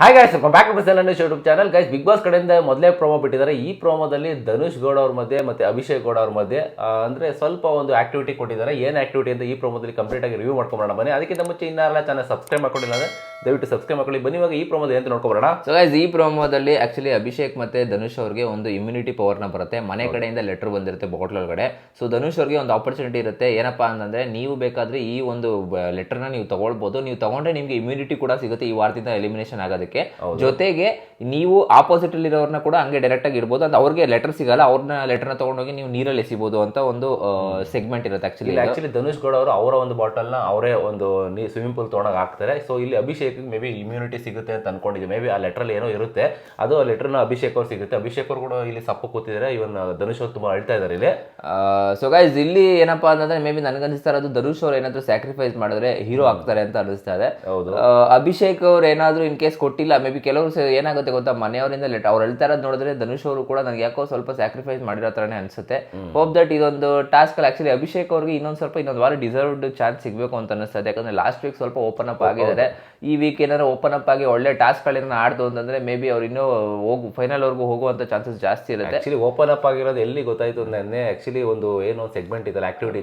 Hi guys back to ನನ್ನ YouTube channel guys Bigg Boss ಕಡೆಯಿಂದ ಮೊದಲೇ ಪ್ರೋಮೋ ಬಿಟ್ಟಿದ್ದಾರೆ. ಈ ಪ್ರೋಮೋದಲ್ಲಿ ಧನುಷ್ ಗೌಡ ಅವ್ರ ಮಧ್ಯೆ ಮತ್ತೆ ಅಭಿಷೇಕ್ ಗೌಡ ಅವ್ರ ಮಧ್ಯೆ ಅಂದರೆ ಸ್ವಲ್ಪ ಒಂದು ಆಕ್ಟಿವಿಟಿ ಕೊಟ್ಟಿದ್ದಾರೆ. ಏನು ಆಕ್ಟಿವಿಟಿ ಅಂತ ಈ ಪ್ರೋಮೋದಲ್ಲಿ ಕಂಪ್ಲೀಟ್ ಆಗಿ ರಿವ್ಯೂ ಮಾಡ್ಕೊಂಬರೋಣ. ಬನ್ನಿ ಅದಕ್ಕಿಂತ ಮುಂಚೆ ಇನ್ನಾರಲ್ಲ ಚಾನಲ್ ಸಬ್ಸ್ಕ್ರೈಬ್ ಮಾಡ್ಕೊಂಡಿಲ್ಲ ಅಂದ್ರೆ ದಯವಿಟ್ಟು ಸಬ್ಸ್ಕ್ರೈಬ್ ಮಾಡ್ಕೊಳ್ಳಿ. ಬನ್ನಿ ಇವಾಗ ಈ ಪ್ರೋಮೋದ ಅಂತ ನೋಡ್ಕೊಬರೋಣ? ಸೊ ಗೈಸ್ ಈ ಪ್ರೋಮೋದಲ್ಲಿ ಆಕ್ಚುಲಿ ಅಭಿಷೇಕ್ ಮತ್ತೆ ಧನುಷ್ ಅವ್ರಿಗೆ ಒಂದು ಇಮ್ಯುನಿಟಿ ಪವರ್ನ ಬರುತ್ತೆ. ಮನೆ ಕಡೆಯಿಂದ ಲೆಟರ್ ಬಂದಿರುತ್ತೆ ಬಾಟ್ಲ್ ಒಳಗಡೆ. ಸೊ ಧನುಷ್ ಅವ್ರಿಗೆ ಒಂದು ಆಪರ್ಚುನಿಟಿ ಇರುತ್ತೆ. ಏನಪ್ಪಾ ಅಂತಂದರೆ ನೀವು ಬೇಕಾದ್ರೆ ಈ ಒಂದು ಲೆಟರ್ನ ನೀವು ತಗೊಳ್ಬೋದು. ನೀವು ತಗೊಂಡ್ರೆ ನಿಮಗೆ ಇಮ್ಯುನಿಟಿ ಕೂಡ ಸಿಗುತ್ತೆ. ಈ ವಾರದಿಂದ ಎಲಿಮಿನೇಷನ್ ಆಗೋದಕ್ಕೆ. ಜೊತೆಗೆ ನೀವು ಆಪೋಸಿಟ್ ಅಲ್ಲಿ ಇರೋರ್ನ ಕೂಡ ಹಂಗೆ ಡೈರೆಕ್ಟ್ ಆಗಿ ಇರ್ಬೋದು ಅಂತ ಅವ್ರಿಗೆ ಲೆಟರ್ ಸಿಗಲ್ಲ ಅವ್ರನ್ನ ಲೆಟರ್ನ ತಗೊಂಡೋಗಿ ನೀವು ನೀರಲ್ಲಿ ಎಸಿಬಹುದು ಅಂತ ಒಂದು ಸೆಗ್ಮೆಂಟ್ ಇರುತ್ತೆ ಆಕ್ಚುಲಿ ಆಕ್ಚುಲಿ ಧನುಷ್ ಗೌಡ ಅವರು ಅವರ ಒಂದು ಬಾಟಲ್ನ ಅವರೇ ಒಂದು ನೀ ಸ್ವಿಮ್ಮಿಂಗ್ ಪೂಲ್ ತೊಗೊಂಡಾಗ ಹಾಕ್ತಾರೆ. ಸೊ ಇಲ್ಲಿ ಅಭಿಷೇಕ್ ಮೇ ಬಿ ಇಮ್ಯುನಿಟಿ ಸಿಗುತ್ತೆ ಅಂತ ಅನ್ಕೊಂಡಿದ್ದೆ ಮೇ ಬಿ ಆ ಲೆಟರ್ ಏನೋ ಇರುತ್ತೆ. ಅದು ಆ ಲೆಟರ್ನ ಅಭಿಷೇಕ್ ಅವ್ರು ಸಿಗುತ್ತೆ. ಅಭಿಷೇಕ್ ಅವರು ಕೂಡ ಇಲ್ಲಿ ಸಪ್ಪು ಕೂತಿದ್ದಾರೆ ಇವನ್ ಧನುಷ್ ಅವ್ರು ತುಂಬಾ ಅಳ್ತಾ ಇದ್ದಾರೆ ಇಲ್ಲಿ. ಸೊ ಗೈಸ್ ಇಲ್ಲಿ ಏನಪ್ಪಾ ಅಂತಂದ್ರೆ ಮೇ ಬಿ ನನಗನ್ನಿಸ್ತಾ ಇರೋದು ಧನುಷ್ ಅವ್ರು ಏನಾದ್ರು ಸ್ಯಾಕ್ರಿಫೈಸ್ ಮಾಡಿದ್ರೆ ಹೀರೋ ಆಗ್ತಾರೆ ಅಂತ ಅನಿಸ್ತಾ ಇದೆ. ಅಭಿಷೇಕ್ ಅವ್ರು ಏನಾದ್ರು ಇನ್ ಕೇಸ್ ಕೊಟ್ಟಿಲ್ಲ. ಮೇ ಬಿ ಕೆಲವರು ಏನಾಗುತ್ತೆ ಗೊತ್ತಾ? ಮನೆಯವರಿಂದ ಲೇಟ್ ಅವ್ರು ಹೇಳ್ತಾ ಇರೋದು ನೋಡಿದ್ರೆ ಧನುಷ್ ಅವರು ಕೂಡ ನನಗೆ ಯಾಕೋ ಸ್ವಲ್ಪ ಸ್ಯಾಕ್ರಿಫೈಸ್ ಮಾಡಿರೋ ಥರನೇ ಅನ್ಸುತ್ತೆ. ಹೋಪ್ ದಟ್ ಇದೊಂದು ಟಾಸ್ಕ್ ಅಲ್ಲಿ ಆಕ್ಚುಲಿ ಅಭಿಷೇಕ್ ಅವ್ರಿಗೆ ಇನ್ನೊಂದು ಸ್ವಲ್ಪ ಇನ್ನೊಂದು ವಾರ ಡಿಸರ್ವ್ಡ್ ಚಾನ್ಸ್ ಸಿಗಬೇಕು ಅಂತ ಅನಿಸ್ತದೆ ಯಾಕಂದ್ರೆ ಲಾಸ್ಟ್ ವೀಕ್ ಸ್ವಲ್ಪ ಓಪನ್ ಅಪ್ ಆಗಿದ್ದಾರೆ. ಈ ವೀಕ್ ಏನಾದ್ರು ಓಪನ್ ಅಪ್ ಆಗಿ ಒಳ್ಳೆ ಟಾಸ್ಕ್ಗಳನ್ನ ಆಡ್ದು ಅಂತಂದ್ರೆ ಮೇ ಬಿ ಅವ್ರು ಇನ್ನೂ ಹೋಗು ಫೈನಲ್ ವರ್ಗೂ ಹೋಗುವಂತ ಚಾನ್ಸಸ್ ಜಾಸ್ತಿ ಇರುತ್ತೆ. ಆಕ್ಚುಲಿ ಓಪನ್ ಅಪ್ ಆಗಿರೋದು ಎಲ್ಲಿ ಗೊತ್ತಾಯ್ತು ಅಂದ್ರೆ ಆಕ್ಚುಲಿ ಒಂದು ಏನು ಸೆಗ್ಮೆಂಟ್ ಇದ್ದಲ್ಲ ಆಕ್ಟಿವಿಟಿ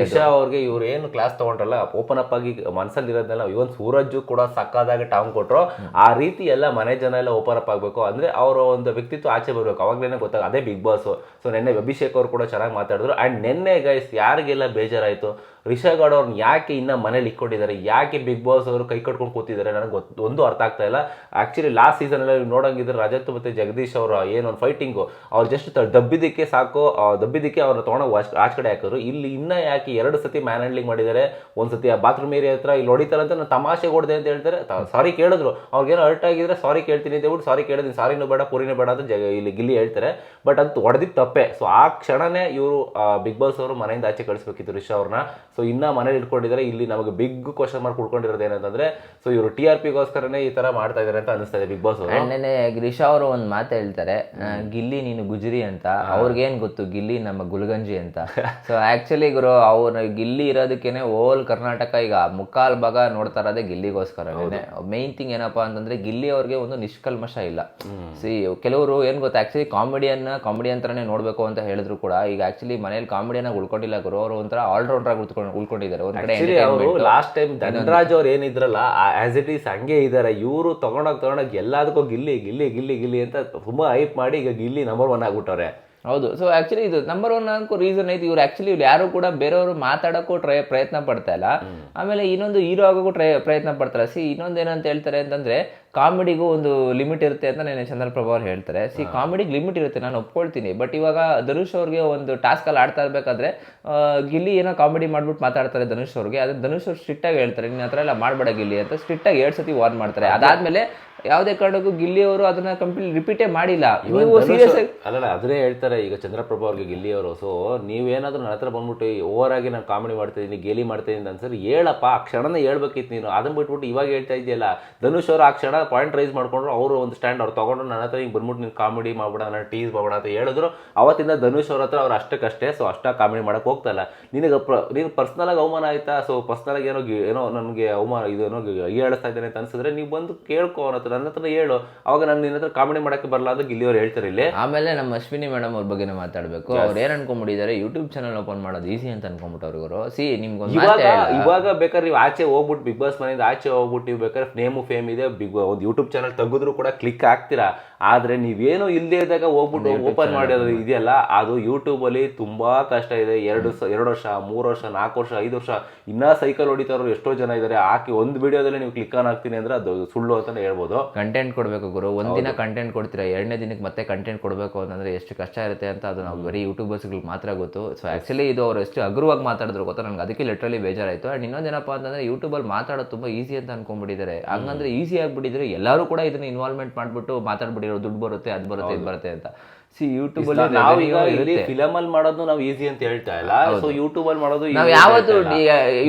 ನಿಶಾ ಅವ್ರಿಗೆ ಇವ್ರು ಏನು ಕ್ಲಾಸ್ ತಗೊಂಡ್ರಲ್ಲ ಓಪನ್ ಅಪ್ ಆಗಿ ಮನಸ್ಸಲ್ಲಿ ಇರೋದನ್ನೆಲ್ಲ ಇವನ್ ಸೂರಜ್ ಕೂಡ ಸಕ್ಕದಾಗಿ ಟಾಂಗ್ ಕೊಟ್ರು. ಆ ರೀತಿ ಎಲ್ಲ ಮನೆ ಜನ ಎಲ್ಲ ಓಪನ್ ಅಪ್ ಆಗಬೇಕು. ಅಂದರೆ ಅವರ ಒಂದು ವ್ಯಕ್ತಿತ್ವ ಆಚೆ ಬರಬೇಕು. ಅವಾಗಲೇ ಗೊತ್ತಾಗ ಅದೇ ಬಿಗ್ ಬಾಸು ಸೊ ನಿನ್ನೆ ಅಭಿಷೇಕ್ ಅವರು ಕೂಡ ಚೆನ್ನಾಗಿ ಮಾತಾಡಿದ್ರು. ಆ್ಯಂಡ್ ನಿನ್ನೆ ಗೈಸ್ ಯಾರಿಗೆಲ್ಲ ಬೇಜಾರಾಯ್ತು? ರಿಷಾ ಗೌಡ ಅವ್ರನ್ನ ಯಾಕೆ ಇನ್ನೂ ಮನೇಲಿ ಇಕ್ಕೊಂಡಿದ್ದಾರೆ ಯಾಕೆ ಬಿಗ್ ಬಾಸ್ ಅವರು ಕೈ ಕಟ್ಕೊಂಡು ಕೂತಿದ್ದಾರೆ? ನನಗೆ ಗೊತ್ತು ಒಂದು ಅರ್ಥ ಆಗ್ತಾ ಇಲ್ಲ. ಆ್ಯಕ್ಚುಲಿ ಲಾಸ್ಟ್ ಸೀಸನ್ ನೋಡೋಂಗಿದ್ರೆ ರಜತ್ ಮತ್ತು ಜಗದೀಶ್ ಅವರ ಏನೊಂದು ಫೈಟಿಂಗು ಅವ್ರು ಜಸ್ಟ್ ದಬ್ಬಿದ್ದಕ್ಕೆ ಸಾಕು ದಬ್ಬಿದ್ದಕ್ಕೆ ಅವ್ರನ್ನ ತೊಗೊಂಡು ಆಚ ಕಡೆ ಹಾಕಿದ್ರು. ಇಲ್ಲಿ ಇನ್ನೂ ಯಾಕೆ ಎರಡು ಸತಿ ಮ್ಯಾನ್ ಹ್ಯಾಂಡ್ಲಿಂಗ್ ಮಾಡಿದ್ದಾರೆ? ಒಂದು ಸತಿ ಆ ಬಾತ್ರೂಮ್ ಏರಿಯಾ ಹತ್ರ ಇಲ್ಲಿ ಹೊಡಿತಾರೆ ಅಂತ ನಾನು ತಮಾಷೆ ಹೊಡೆದೆ ಅಂತ ಹೇಳ್ತಾರೆ. ಸಾರಿ ಕೇಳಿದ್ರು. ಅವ್ರಿಗೇನೋ ಅರ್ಟ್ ಆಗಿದ್ರೆ ಸಾರಿ ಕೇಳ್ತೀನಿ ಅಂತ ಹೇಳ್ಬಿಟ್ಟು ಸಾರಿ ಕೇಳಿದ್ದೀನಿ ಸಾರಿನೂ ಬೇಡ, ಪೂರಿನೂ ಬೇಡ ಅಂತ ಜಗ, ಇಲ್ಲಿ ಗಿಲ್ಲಿ ಹೇಳ್ತಾರೆ. ಬಟ್ ಅಂತ ಹೊಡೆದಿದ್ದು ತಪ್ಪೆ. ಸೊ ಆ ಕ್ಷಣನೇ ಇವರು ಬಿಗ್ ಬಾಸ್ ಅವರು ಮನೆಯಿಂದ ಆಚೆ ಕಳಿಸ್ಬೇಕಿತ್ತು ರಿಷಾ ಅವ್ರನ್ನ ಸೊ ಇನ್ನ ಮನೇಲಿ ಇಟ್ಕೊಂಡಿದ್ದಾರೆ ಇಲ್ಲಿ ನಮಗೆ ಬಿಗ್ ಕ್ವಶನ್ ಮಾರ್ಕ್ ಉಳ್ಕೊಂಡಿರೋದು ಏನಂತಂದ್ರೆ ಸೊ ಇವರು ಟಿ ಆರ್ ಪಿಗೋಸ್ಕರನೇ ಈ ತರ ಮಾಡ್ತಾ ಇದ್ದಾರೆ ಅಂತ ಅನಿಸ್ತಾ ಇದೆ ಬಿಗ್ ಬಾಸ್ ಗಿರೀಶಾ ನೆನೆ ರಿಷಾ ಅವರು ಒಂದು ಮಾತು ಹೇಳ್ತಾರೆ ಗಿಲ್ಲಿ ನೀನು ಗುಜರಿ ಅಂತ ಅವ್ರಿಗೇನ್ ಗೊತ್ತು? ಗಿಲ್ಲಿ ನಮ್ಮ ಗುಲ್ಗಂಜಿ ಅಂತ. ಸೊ ಆಕ್ಚುಲಿ ಗುರು ಅವ್ರ ಗಿಲ್ಲಿ ಇರೋದಕ್ಕೇನೆ ಓಲ್ ಕರ್ನಾಟಕ ಈಗ ಮುಕ್ಕಾಲ್ ಭಾಗ ನೋಡ್ತಾ ಇರೋದೇ ಗಿಲ್ಲಿಗೋಸ್ಕರನೇ. ಮೇನ್ ಥಿಂಗ್ ಏನಪ್ಪಾ ಅಂತಂದ್ರೆ ಗಿಲ್ಲಿ ಅವ್ರಿಗೆ ಒಂದು ನಿಷ್ಕಲ್ಮಶ ಇಲ್ಲ. ಸಿ ಕೆಲವರು ಏನ್ ಗೊತ್ತು ಆಕ್ಚುಲಿ ಕಾಮಿಡಿಯನ್ ಕಾಮಿಡಿ ಅಂತಾನೆ ನೋಡ್ಬೇಕು ಅಂತ ಹೇಳಿದ್ರು ಕೂಡ ಈಗ ಆಕ್ಚುಲಿ ಮನೇಲಿ ಕಾಮಿಡಿಯನ್ನ ಉಳ್ಕೊಂಡಿಲ್ಲ ಗುರು ಅವರು ಒಂಥರ ಆಲ್ರೌಂಡರ್ ಆಗಿ ಉಳ್ಕೊಂಡು ಉಳ್ಕೊಂಡಿದ್ದಾರೆ. ಒಂದ್ ಕಡೆ ಅವರು ಲಾಸ್ಟ್ ಟೈಮ್ ಧನರಾಜ್ ಅವ್ರು ಏನಿದ್ರಲ್ಲ ಆಸ್ ಇಟ್ ಈಸ್ ಹಂಗೆ ಇದ್ದಾರೆ ಇವರು ತಗೊಂಡೋಗಿ ತಗೊಂಡೋಗಿ ಎಲ್ಲದಕ್ಕೂ ಗಿಲ್ಲಿ ಗಿಲ್ಲಿ ಗಿಲ್ಲಿ ಗಿಲ್ಲಿ ಅಂತ ತುಂಬಾ ಹೈಪ್ ಮಾಡಿ ಈಗ ಗಿಲ್ಲಿ ನಂಬರ್ ಒನ್ ಆಗ್ಬಿಟ್ಟವ್ರೆ. ಹೌದು. ಸೊ ಆಕ್ಚುಲಿ ಇದು ನಂಬರ್ ಒನ್ ಅನ್ಕೋ ರೀಸನ್ ಐತಿ. ಇವ್ರು ಆಕ್ಚುಲಿ ಇವ್ರು ಯಾರು ಕೂಡ ಬೇರೆಯವರು ಮಾತಾಡೋಕ್ಕೂ ಟ್ರೈ ಪ್ರಯತ್ನ ಪಡ್ತಾ ಇಲ್ಲ. ಆಮೇಲೆ ಇನ್ನೊಂದು ಹೀರೋ ಆಗೋಕ್ಕೂ ಟ್ರೈ ಪ್ರಯತ್ನ ಪಡ್ತಾರೆ. ಸಿ ಇನ್ನೊಂದು ಏನಂತ ಹೇಳ್ತಾರೆ ಅಂತಂದ್ರೆ ಕಾಮಿಡಿಗೂ ಒಂದು ಲಿಮಿಟ್ ಇರುತ್ತೆ ಅಂತ ನೆನೆ ಚಂದ್ರಪ್ರಭಾ ಅವ್ರು ಹೇಳ್ತಾರೆ. ಸಿ ಕಾಮಿಡಿಗೆ ಲಿಮಿಟ್ ಇರುತ್ತೆ ನಾನು ಒಪ್ಕೊಳ್ತೀನಿ. ಬಟ್ ಇವಾಗ ಧನುಷ್ ಅವ್ರಿಗೆ ಒಂದು ಟಾಸ್ಕ್ ಅಲ್ಲಿ ಆಡ್ತಾ ಇರ್ಬೇಕಾದ್ರೆ ಗಿಲ್ಲಿ ಏನೋ ಕಾಮಿಡಿ ಮಾಡ್ಬಿಟ್ಟು ಮಾತಾಡ್ತಾರೆ ಧನುಷ್ ಅವ್ರಿಗೆ. ಅದು ಧನುಷ್ ಅವ್ರು ಸ್ಟ್ರಿಕ್ಟಾಗಿ ಹೇಳ್ತಾರೆ ನಿನ್ನ ಹತ್ರ ಎಲ್ಲ ಮಾಡಬೇಡ ಗಿಲ್ಲಿ ಅಂತ ಸ್ಟ್ರಿಕ್ಟಾಗಿ ಎರಡು ಎರಡ್ ಸತಿ ವಾರ್ನ್ ಮಾಡ್ತಾರೆ. ಅದಾದ್ಮೇಲೆ ಯಾವುದೇ ಕಾರಣಕ್ಕೂ ಗಿಲ್ಲಿ ಅವರು ಅದನ್ನ ಕಂಪ್ಲೀಟ್ ರಿಪೀಟೇ ಮಾಡಿಲ್ಲ. ನೀವು ಸೀರಿಯಸ್ ಆಗಿ ಅಲ್ಲಲ್ಲ ಅದನ್ನೇ ಹೇಳ್ತಾರೆ ಈಗ ಚಂದ್ರಪ್ರಭು ಅವ್ರಿಗೆ ಗಿಲ್ಲಿ ಅವರು. ಸೊ ನೀವೇನಾದ್ರೂ ನನ್ನ ಹತ್ರ ಬಂದ್ಬಿಟ್ಟು ಓವರ್ ಆಗಿ ನಾನು ಕಾಮಿಡಿ ಮಾಡ್ತಾ ಇದ್ದೀನಿ ಗೇಲಿ ಮಾಡ್ತಿದ್ದೀನಿ ಅಂತ ಅನ್ಸರಿ ಹೇಳಪ್ಪ ಆ ಕ್ಷಣನೇ ಹೇಳ್ಬೇಕಿತ್ತು ನೀನು. ಅದನ್ನ ಬಿಟ್ಬಿಟ್ಟು ಇವಾಗ ಹೇಳ್ತಾ ಇದೆಯಲ್ಲ ಧನುಷ್ ಅವರು ಆ ಕ್ಷಣ ಪಾಯಿಂಟ್ ರೈಸ್ ಮಾಡ್ಕೊಂಡ್ರು ಅವರು ಒಂದು ಸ್ಟ್ಯಾಂಡ್ ಅವ್ರು ತಗೊಂಡ್ರು ನನ್ನ ಹತ್ರ ಹಿಂಗೆ ಬಂದ್ಬಿಟ್ಟು ನೀನು ಕಾಮಿಡಿ ಮಾಡ್ಬೇಡ ನನ್ನ ಟೀಸ್ ಮಾಡ್ಬೇಡ ಅಂತ ಹೇಳಿದ್ರು. ಅವತ್ತಿಂದ ಧನುಷ್ ಅವ್ರ ಹತ್ರ ಅವ್ರು ಅಷ್ಟಕ್ಕಷ್ಟೇ ಸೊ ಅಷ್ಟ ಕಾಮಿಡಿ ಮಾಡಕ್ಕೆ ಹೋಗ್ತಾ ಇಲ್ಲ. ನಿನಗೆ ಪ್ರ ನೀನು ಪರ್ಸ್ನಲ್ ಆಗಿ ಅವಮಾನ ಆಯ್ತಾ? ಸೊ ಪರ್ಸ್ನಲ್ ಆಗಿ ಏನೋ ಏನೋ ನನಗೆ ಅವಮಾನ ಇದು ಏನೋ ಹೇಳಿಸ್ತಾ ಇದ್ದೇನೆ ಅಂತ ಅನ್ಸಿದ್ರೆ ನೀವು ಬಂದು ಕೇಳ್ಕೊ ಅವನ ಹತ್ರ ನನ್ನ ಹತ್ರ ಹೇಳು. ಅವಾಗ ನಾನು ನಿನ್ನ ಹತ್ರ ಕಾಮಿಡಿ ಮಾಡಕ್ಕೆ ಬರಲ್ಲ ಅಂತ ಗಿಲ್ಲಿ ಅವ್ರು ಹೇಳ್ತಾರೆ ಇಲ್ಲಿ. ಆಮೇಲೆ ನಮ್ಮ ಅಶ್ವಿನಿ ಮೇಡಮ್ ಅವ್ರ ಬಗ್ಗೆ ಮಾತಾಡಬೇಕು. ಅವ್ರು ಏನ್ ಅನ್ಕೊಂಡ್ಬಿಟ್ಟಿದ್ದಾರೆ? ಯೂಟ್ಯೂಬ್ ಚಾನಲ್ ಓಪನ್ ಮಾಡೋದು ಈಸಿ ಅಂತ ಅನ್ಕೊಂಡ್ಬಿಟ್ಟವ್ರು ಇವರು. ಸಿ ನಿಮ್ಗೆ ಇವಾಗ ಇವಾಗ ಬೇಕಾದ್ರೆ ನೀವು ಆಚೆ ಹೋಗ್ಬಿಟ್ಟು ಬಿಗ್ ಬಾಸ್ ಮನೆಯಿಂದ ಆಚೆ ಹೋಗ್ಬಿಟ್ಟು ನೀವು ಬೇಕಾದ್ರೆ ನೇಮು ಫೇಮ್ ಇದೆ. ಬಿಗ್ ಒಂದು ಯೂಟ್ಯೂಬ್ ಚಾನಲ್ ತೆಗೆದ್ರು ಕೂಡ ಕ್ಲಿಕ್ ಆಗ್ತೀರಾ? ಆದ್ರೆ ನೀವೇನು ಇಲ್ಲದೇ ಇದ್ದಾಗ ಹೋಗ್ಬಿಟ್ಟು ಓಪನ್ ಮಾಡಿರೋದು ಇದೆಯಲ್ಲ ಅದು ಯೂಟ್ಯೂಬಲ್ಲಿ ತುಂಬ ತುಂಬಾ ಕಷ್ಟ ಇದೆ. ಎರಡು ಸ- ಎರಡು ವರ್ಷ ಮೂರು ವರ್ಷ ನಾಲ್ಕು ವರ್ಷ ಐದು ವರ್ಷ ಇನ್ನೂ ಸೈಕಲ್ ಹೊಡಿತಾರೋ ಎಷ್ಟೋ ಜನ ಇದ್ದಾರೆ ಹಾಕಿ ಒಂದು ವಿಡಿಯೋದಲ್ಲಿ ನೀವು ಕ್ಲಿಕ್ ಆನ್ ಆಗ್ತೀನಿ ಅಂದರೆ ಅದು ಸುಳ್ಳು ಅಂತಲೇ ಹೇಳ್ಬೋದು. ಕಂಟೆಂಟ್ ಕೊಡಬೇಕು ಗುರು. ಒಂದಿನ ಕಂಟೆಂಟ್ ಕೊಡ್ತೀರಾ? ಎರಡನೇ ದಿನಕ್ಕೆ ಮತ್ತೆ ಕಂಟೆಂಟ್ ಕೊಡಬೇಕು ಅಂತಂದರೆ ಎಷ್ಟು ಕಷ್ಟ ಇರುತ್ತೆ ಅಂತ ಅದು ನಾವು ಬರೀ ಯೂಟ್ಯೂಬರ್ಸ್ಗಳಿಗೆ ಮಾತ್ರ ಗೊತ್ತು. ಸೊ ಆ್ಯಕ್ಚುಲಿ ಇದು ಅವರು ಎಷ್ಟು ಅಗ್ರವಾಗಿ ಮಾತಾಡಿದ್ರು ಗೊತ್ತಾ? ನನಗೆ ಅದಕ್ಕೆ ಲಿಟ್ರಲಿ ಬೇಜಾರಾಯಿತು. ಆ್ಯಂಡ್ ಇನ್ನೊಂದೇನಪ್ಪ ಅಂತಂದರೆ ಯೂಟ್ಯೂಬಲ್ಲಿ ಮಾತಾಡೋದು ತುಂಬ ಈಸಿ ಅಂತ ಅಂದ್ಕೊಂಡ್ಬಿಟ್ಟಿದ್ದಾರೆ ಹಂಗಂದ್ರೆ ಈಸಿ ಆಗಿಬಿಟ್ಟಿದ್ರೆ ಎಲ್ಲರೂ ಕೂಡ ಇದನ್ನ ಇನ್ವಾಲ್ವ್ಮೆಂಟ್ ಮಾಡ್ಬಿಟ್ಟು ಮಾತಾಡ್ಬಿಟ್ಟಿರೋ ದುಡ್ಡು ಬರುತ್ತೆ ಅದು ಬರುತ್ತೆ ಇದು ಬರುತ್ತೆ ಅಂತ. ಸಿ ಯೂಟ್ಯೂಬ್ ಅಲ್ಲಿ ನಾವು ಈಗ ಇಲ್ಲಿ ಫಿಲಮ್ ಅಲ್ಲಿ ಮಾಡೋದು ನಾವು ಈಸಿ ಅಂತ ಹೇಳ್ತಾ ಇಲ್ಲ. ಸೊ ಯೂಟ್ಯೂಬ್ ಅಲ್ಲಿ ಮಾಡೋದು ನಾವು ಯಾವತ್ತು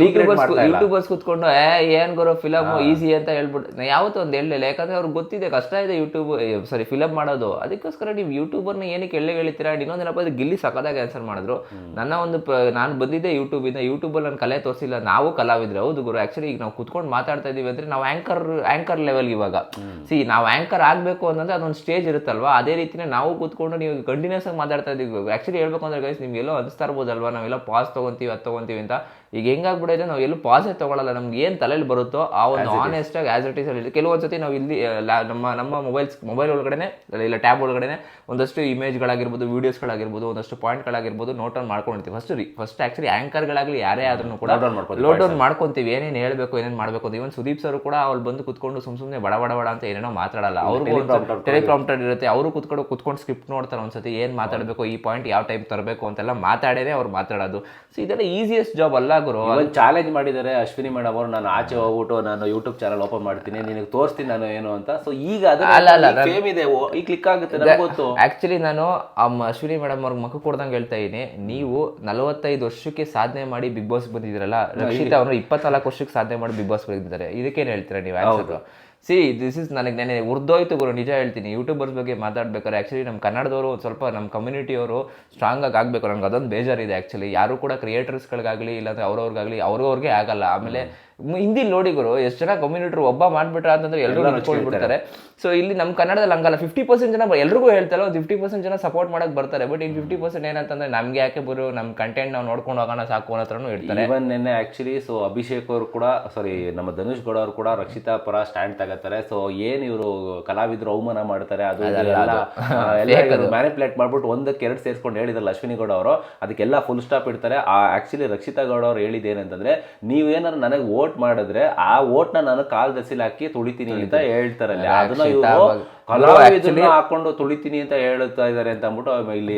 ಯೂಟ್ಯೂಬರ್ಸ್ ಯೂಟ್ಯೂಬರ್ಸ್ ಕುತ್ಕೊಂಡು ಏ ಏನ್ ಗುರು ಫಿಲಮ್ ಈಸಿ ಅಂತ ಹೇಳ್ಬಿಟ್ಟು ನಾ ಯಾವತ್ತೂ ಒಂದು ಹೇಳಲಿಲ್ಲ. ಯಾಕಂದ್ರೆ ಅವ್ರಿಗೆ ಗೊತ್ತಿದೆ ಕಷ್ಟ ಇದೆ ಯೂಟ್ಯೂಬ್ ಸಾರಿ ಫಿಲಮ್ ಮಾಡೋದು. ಅದಕ್ಕೋಸ್ಕರ ನೀವು ಯೂಟ್ಯೂಬರ್ನ ಏನಕ್ಕೆ ಎಳ್ಳೆ ಹೇಳ್ತೀರಾ ಇನ್ನೊಂದೇನಪ್ಪ ಅಂದ್ರೆ ಗಿಲ್ಲಿ ಸಕದಾಗಿ ಆನ್ಸರ್ ಮಾಡಿದ್ರು. ನನ್ನ ಒಂದು ನಾನು ಬಂದಿದ್ದೆ ಯೂಟ್ಯೂಬಿಂದ ಯೂಟ್ಯೂಬ್ ಅಲ್ಲಿ ನಾನು ಕಲೆ ತೋರಿಸಿಲ್ಲ. ನಾವು ಕಲಾವಿದ್ರೆ. ಹೌದು ಗುರು. ಆಕ್ಚುಲಿ ಈಗ ನಾವು ಕುತ್ಕೊಂಡು ಮಾತಾಡ್ತಾ ಇದೀವಿ ಅಂದ್ರೆ ನಾವು ಆಂಕರ್ ಆಂಕರ್ ಲೆವೆಲ್ ಇವಾಗ. ಸಿ ನಾವು ಆಂಕರ್ ಆಗ್ಬೇಕು ಅಂತಂದ್ರೆ ಅದೊಂದು ಸ್ಟೇಜ್ ಇರುತ್ತಲ್ವಾ? ಅದೇ ರೀತಿನೇ ನಾವು ಕೂತ್ಕೊಂಡು ನೀವು ಕಂಟಿನ್ಯೂಸ್ ಆಗಿ ಮಾತಾಡ್ತಾ ಇದ್ದೀವಿ ಆಕ್ಚುಲಿ ಹೇಳ್ಬೇಕು ಅಂದ್ರೆ ಗೈಸ್ ನಿಮ್ಗೆ ಎಲ್ಲೋ ಅನಿಸ್ತಾ ಇರ್ಬೋದಲ್ವಾ? ನಾವೆಲ್ಲ ಪಾಸ್ ತೊಗೊಂತೀವಿ, ಅದು ತೊಗೊಂತೀವಿ ಅಂತ. ಈಗ ಹೆಂಗಾಗ್ಬಿಟ್ಟಿದೆ ನಾವು ಎಲ್ಲೂ ಪಾಸೇ ತೊಗೊಳಲ್ಲ ನಮ್ಗೆ ಏನು ತಲೆಯಲ್ಲಿ ಬರುತ್ತೋ ಆ ಒಂದು ಆನೆಸ್ಟ್ ಆಗಿ ಆಸ್ ಇಟ್ ಈಸ್ ಅಲ್ಲಿ ಕೆಲವೊಂದ್ಸತಿ ನಾವು ಇಲ್ಲಿ ನಮ್ಮ ನಮ್ಮ ಮೊಬೈಲ್ಸ್ ಮೊಬೈಲ್ ಒಳಗಡೆ ಇಲ್ಲ ಟ್ಯಾಬ್ ಒಳಗಡೆ ಒಂದಷ್ಟು ಇಮೇಜ್ಗಳಾಗಿರ್ಬೋದು ವೀಡಿಯೋಸ್ಗಳಾಗಿರ್ಬೋದು ಒಂದಷ್ಟು ಪಾಯಿಂಟ್ಗಳಾಗಿರ್ಬೋದು ನೋಟ್ ಡೌನ್ ಮಾಡ್ಕೊಂಡಿರ್ತೀವಿ. ಫಸ್ಟ್ ಫಸ್ಟ್ ಆಕ್ಚುಲಿ ಆ್ಯಂಕರ್ಗಳಾಗಲಿ ಯಾರೇ ಆದ್ರೂ ಕೂಡ ಲೋಡ್ ಡೌನ್ ಮಾಡ್ಕೊಂತೀವಿ ಏನೇನು ಹೇಳಬೇಕು ಏನೇನು ಮಾಡಬೇಕು ಅಂತ. ಇವನ್ ಸುದೀಪ್ ಸರ್ ಕೂಡ ಅವ್ರು ಬಂದು ಕುತ್ಕೊಂಡು ಸುಮ್ ಸುಮ್ಮನೆ ಬಡ ಬಡ ಬಡ ಅಂತ ಏನೇನೋ ಮಾತಾಡಲ್ಲ. ಅವರು ಟೆಲಿಪ್ರಾಂಪ್ಟರ್ ಇರುತ್ತೆ. ಅವರು ಕುತ್ಕೊಂಡು ಕುತ್ಕೊಂಡು ಸ್ಕ್ರಿಪ್ಟ್ ನೋಡ್ತಾರೆ ಒಂದ್ಸತಿ. ಏನು ಮಾತಾಡಬೇಕು ಈ ಪಾಯಿಂಟ್ ಯಾವ ಟೈಮ್ ತರಬೇಕು ಅಂತೆಲ್ಲ ಮಾತಾಡೇನೆ ಅವ್ರು ಮಾತಾಡೋದು. ಸೊ ಇದೆಲ್ಲ ಈಸಿಯೆಸ್ಟ್ ಜಾಬ್ ಅಲ್ಲ. ಗುರು ಒಂದು ಚಾಲೆಂಜ್ ಮಾಡಿದ್ದಾರೆ ಅಶ್ವಿನಿ ಮೇಡಮ್ ಅವರು ನಾನು ಆಚೆ ಹೋಗ್ಬಿಟ್ಟು ನಾನು ಯೂಟ್ಯೂಬ್ ಚಾನಲ್ ಓಪನ್ ಮಾಡ್ತೀನಿ ನಿನಗೆ ತೋರಿಸ್ತೀನಿ ನಾನು ಏನು ಅಂತ. ಸೊ ಈಗ ಇದೆ. ಈ ಕ್ಲಿಕ್ ಆಗುತ್ತೆ ಗೊತ್ತು. ಆಕ್ಚುಲಿ ನಾನು ಅಶ್ವಿನಿ ಮೇಡಮ್ ಅವ್ರಿಗೆ ಮಕ್ಕ ಕೊಡ್ದಂಗೆ ಹೇಳ್ತಾ ಇದ್ದೀನಿ ನೀವು ನಲವತ್ತೈದು ವರ್ಷಕ್ಕೆ ಸಾಧನೆ ಮಾಡಿ ಬಿಗ್ ಬಾಸ್ ಬಂದಿದ್ರಲ್ಲ ರಕ್ಷಿತಾ ಅವರು ಇಪ್ಪತ್ನಾಲ್ಕು ವರ್ಷಕ್ಕೆ ಸಾಧನೆ ಮಾಡಿ ಬಿಗ್ ಬಾಸ್ ಬಂದಿದ್ದಾರೆ. ಇದಕ್ಕೇನು ಹೇಳ್ತೀರಾ ನೀವು ಆನ್ಸರ್? ಸಿ ದಿಸ್ ಇಸ್ ನನಗೆ ನೆನೆ ಉರ್ದೋಯ್ತು ಗುರು, ನಿಜ ಹೇಳ್ತೀನಿ. ಯೂಟ್ಯೂಬರ್ಸ್ ಬಗ್ಗೆ ಮಾತಾಡ್ಬೇಕಾದ್ರೆ ಆ್ಯಕ್ಚುಲಿ ನಮ್ಮ ಕನ್ನಡದವರು ಸ್ವಲ್ಪ ನಮ್ಮ ಕಮ್ಯುನಿಟಿಯವರು ಸ್ಟ್ರಾಂಗಾಗಿ ಆಗಬೇಕು. ನನಗೆ ಅದೊಂದು ಬೇಜಾರಿದೆ ಆ್ಯಕ್ಚುಲಿ ಯಾರು ಕೂಡ ಕ್ರಿಯೇಟರ್ಸ್ಗಳಿಗಾಗಲಿ ಇಲ್ಲಾಂದರೆ ಅವ್ರವ್ರಿಗಾಗಲಿ, ಅವ್ರವ್ರಿಗೆ ಆಗಲ್ಲ. ಆಮೇಲೆ ಮ್- ಹಿಂದಿ ನೋಡಿ ಗುರು ಎಷ್ಟು ಜನ ಕಮ್ಯುನಿಟರ್ ಒಬ್ಬ ಮಾಡ್ಬಿಟ್ರ ಅಂತಂದ್ರೆ ಎಲ್ಲರೂ ಬಿಡ್ತಾರೆ ಸೊ ಇಲ್ಲಿ ನಮ್ಮ ಕನ್ನಡದಲ್ಲಿ ಹಂಗಲ್ಲ. ಫಿಫ್ಟಿ ಪರ್ಸೆಂಟ್ ಜನ ಎಲ್ರಿಗೂ ಹೇಳ್ತಾರೆ ಒಂದು ಫಿಫ್ಟಿ ಪರ್ಸೆಂಟ್ ಜನ ಸಪೋರ್ಟ್ ಮಾಡಕ್ ಬರ್ತಾರೆ. ಬಟ್ ಇನ್ ಫಿಫ್ಟಿ ಪರ್ಸೆಂಟ್ ಏನಂತಂದ್ರೆ ನಮ್ಗೆ ಯಾಕೆ ಬರು ನಮ್ಮ ಕಂಟೆಂಟ್ ನಾವು ನೋಡ್ಕೊಂಡು ಹೋಗೋಣ ಸಾಕು ಅನ್ನೋ ಹತ್ರನೂ ಇರ್ತಾರೆ. ಇವನ್ ನಿನ್ನೆ ಆಕ್ಚುಲಿ ಸೊ ಅಭಿಷೇಕ್ ಅವರು ಕೂಡ ಸಾರಿ ನಮ್ಮ ಧನುಷ್ ಗೌಡ ಅವರು ಕೂಡ ರಕ್ಷಿತಾ ಪರ ಸ್ಟ್ಯಾಂಡ್ ತಗೋತಾರೆ. ಸೊ ಏನ್ ಇವರು ಕಲಾವಿದ್ರು ಅವಮಾನ ಮಾಡ್ತಾರೆ ಅದು ಮ್ಯಾನಿಪ್ಲೇಟ್ ಮಾಡ್ಬಿಟ್ಟು ಒಂದಕ್ಕೆ ಎರಡು ಸೇರಿಸ್ಕೊಂಡು ಹೇಳಿದ್ರಲ್ಲ ಅಶ್ವಿನಿ ಗೌಡ ಅವರು ಅದಕ್ಕೆಲ್ಲ ಫುಲ್ ಸ್ಟಾಪ್ ಇಡ್ತಾರೆ. ಆ ಆಕ್ಚುಲಿ ರಕ್ಷಿತಾ ಗೌಡ ಅವ್ರು ಹೇಳಿದ ಏನಂತಂದ್ರೆ ನೀವೇನಾದ್ರು ನನಗೆ ವೋಟ್ ಮಾಡಿದ್ರೆ ಆ ವೋಟ್ನ ನಾನು ಕಾಲ್ ದಸಿಲ್ ಹಾಕಿ ತುಳಿತೀನಿ ಅಂತ ಹೇಳ್ತಾರಲ್ಲ ಅದನ್ನ ಇವರು ಕಲಾವಿದನ್ನ ಹಾಕೊಂಡು ತುಳಿತೀನಿ ಅಂತ ಹೇಳ್ತಾ ಇದಾರೆ ಅಂತ ಅಂದ್ಬಿಟ್ಟು ಇಲ್ಲಿ